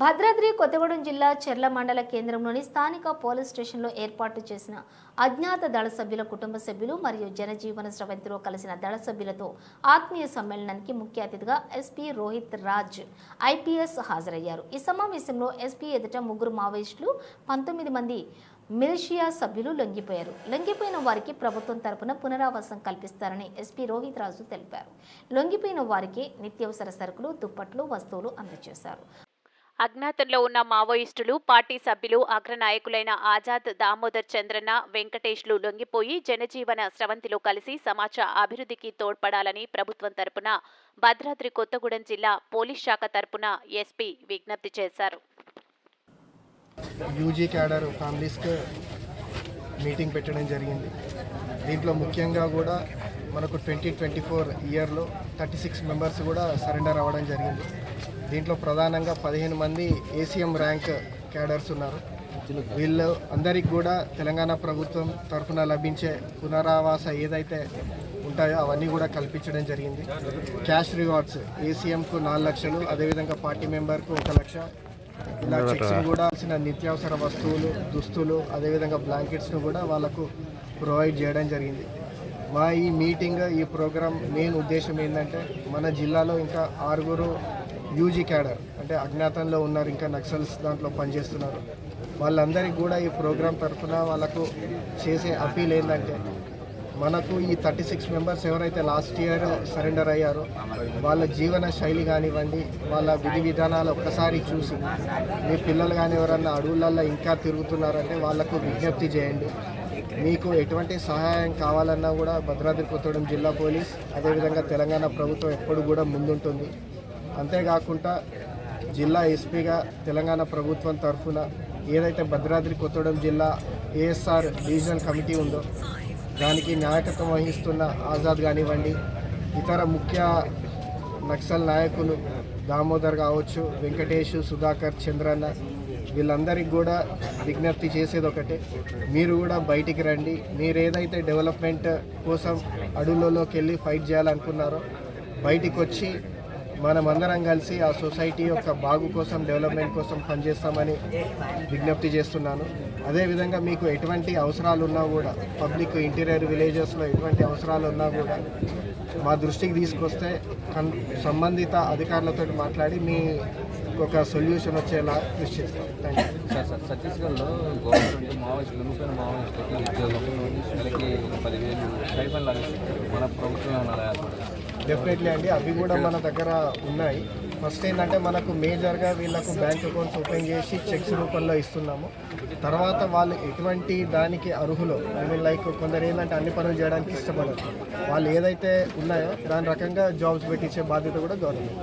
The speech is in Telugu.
భద్రాద్రి కొత్తగూడెం జిల్లా చెర్ల మండల కేంద్రంలోని స్థానిక పోలీస్ స్టేషన్లో ఏర్పాటు చేసిన అజ్ఞాత దళ సభ్యుల కుటుంబ సభ్యులు మరియు జనజీవన స్రవంతిలో కలిసిన దళ సభ్యులతో ఆత్మీయ సమ్మేళనానికి ముఖ్య అతిథిగా ఎస్పీ రోహిత్ రాజ్ ఐపీఎస్ హాజరయ్యారు. ఈ సమావేశంలో ఎస్పీ ఎదుట ముగ్గురు మావోయిస్టులు పంతొమ్మిది మంది మిలిషియా సభ్యులు లొంగిపోయారు. లొంగిపోయిన వారికి ప్రభుత్వం తరపున పునరావాసం కల్పిస్తారని ఎస్పీ రోహిత్ రాజు తెలిపారు. లొంగిపోయిన వారికి నిత్యావసర సరుకులు దుప్పట్లు వస్తువులు అందజేశారు. అజ్ఞాతంలో ఉన్న మావోయిస్టులు పార్టీ సభ్యులు అగ్రనాయకులైన ఆజాద్ దామోదర్ చంద్రన్న వెంకటేష్లు లొంగిపోయి జనజీవన స్రవంతిలో కలిసి సమాజ అభివృద్ధికి తోడ్పడాలని ప్రభుత్వం తరపున భద్రాద్రి కొత్తగూడెం జిల్లా పోలీస్ శాఖ తరపున ఎస్పీ విజ్ఞప్తి చేశారు. యూజీ క్యాడర్ ఫ్యామిలీస్కి మీటింగ్ పెట్టడం జరిగింది. దీంట్లో ముఖ్యంగా కూడా మనకు ట్వంటీ ట్వంటీ ఫోర్ ఇయర్లో థర్టీ సిక్స్ మెంబర్స్ కూడా సరెండర్ అవ్వడం జరిగింది. దీంట్లో ప్రధానంగా పదిహేను మంది ఏసీఎం ర్యాంక్ క్యాడర్స్ ఉన్నారు. వీళ్ళు అందరికి కూడా తెలంగాణ ప్రభుత్వం తరఫున లభించే పునరావాస ఏదైతే ఉంటాయో అవన్నీ కూడా కల్పించడం జరిగింది. క్యాష్ రివార్డ్స్ ఏసీఎంకు నాలుగు లక్షలు అదేవిధంగా పార్టీ మెంబర్కు ఒక లక్ష ఇలా చెక్స్ కూడా నిత్యావసర వస్తువులు దుస్తులు అదేవిధంగా బ్లాంకెట్స్ను కూడా వాళ్ళకు ప్రొవైడ్ చేయడం జరిగింది. మా ఈ మీటింగ్ ఈ ప్రోగ్రామ్ మెయిన్ ఉద్దేశం ఏంటంటే మన జిల్లాలో ఇంకా ఆరుగురు యూజీ క్యాడర్ అంటే అజ్ఞాతంలో ఉన్నారు ఇంకా నక్సల్స్ దాంట్లో పనిచేస్తున్నారు. వాళ్ళందరికీ కూడా ఈ ప్రోగ్రామ్ తరఫున వాళ్ళకు చేసే అపీల్ ఏంటంటే మనకు ఈ థర్టీ సిక్స్ మెంబర్స్ ఎవరైతే లాస్ట్ ఇయర్ సరెండర్ అయ్యారో వాళ్ళ జీవన శైలి కానివ్వండి వాళ్ళ విధి విధానాలు ఒక్కసారి చూసి మీ పిల్లలు కానీ ఎవరన్నా అడవులల్లో ఇంకా తిరుగుతున్నారంటే వాళ్ళకు విజ్ఞప్తి చేయండి. మీకు ఎటువంటి సహాయం కావాలన్నా కూడా భద్రాద్రి కొత్తగూడెం జిల్లా పోలీస్ అదేవిధంగా తెలంగాణ ప్రభుత్వం ఎప్పుడు కూడా ముందుంటుంది. అంతేకాకుండా జిల్లా ఎస్పీగా తెలంగాణ ప్రభుత్వం తరఫున ఏదైతే భద్రాద్రి కొత్తగూడెం జిల్లా ఏఎస్ఆర్ డివిజనల్ కమిటీ ఉందో దానికి నాయకత్వం వహిస్తున్న ఆజాద్ కానివ్వండి ఇతర ముఖ్య నక్సల్ నాయకులు దామోదర్ కావచ్చు వెంకటేష్ సుధాకర్ చంద్రన్న వీళ్ళందరికీ కూడా విజ్ఞప్తి చేసేది ఒకటే. మీరు కూడా బయటికి రండి. మీరు ఏదైతే డెవలప్మెంట్ కోసం అడవులలోకి వెళ్ళి ఫైట్ చేయాలనుకున్నారో బయటికి వచ్చి మనమందరం కలిసి ఆ సొసైటీ యొక్క బాగు కోసం డెవలప్మెంట్ కోసం పనిచేస్తామని విజ్ఞప్తి చేస్తున్నాను. అదేవిధంగా మీకు ఎటువంటి అవసరాలు ఉన్నా కూడా పబ్లిక్ ఇంటీరియర్ విలేజెస్లో ఎటువంటి అవసరాలు ఉన్నా కూడా మా దృష్టికి తీసుకొస్తే కన్ సంబంధిత అధికారులతో మాట్లాడి మీ ఒక సొల్యూషన్ వచ్చేలా కృషి చేస్తాం. Thank you. సార్ సార్ ఛత్తీస్గఢ్లో గవర్నమెంట్ మావోయిస్టులకి ఉద్యోగం నెలకి పదివేలు స్టైఫన్ లాగా మన ప్రభుత్వం డెఫినెట్లీ అండి. అవి కూడా మన దగ్గర ఉన్నాయి. ఫస్ట్ ఏంటంటే మనకు మేజర్గా వీళ్ళకు బ్యాంక్ అకౌంట్స్ ఓపెన్ చేసి చెక్స్ రూపంలో ఇస్తున్నాము. తర్వాత వాళ్ళు ఎటువంటి దానికి అర్హులు ఐ మీన్ లైక్ కొందరు ఏంటంటే అన్ని పనులు చేయడానికి ఇష్టపడరు. వాళ్ళు ఏదైతే ఉన్నాయో దాని రకంగా జాబ్స్ పెట్టించే బాధ్యత కూడా గవర్నమెంట్.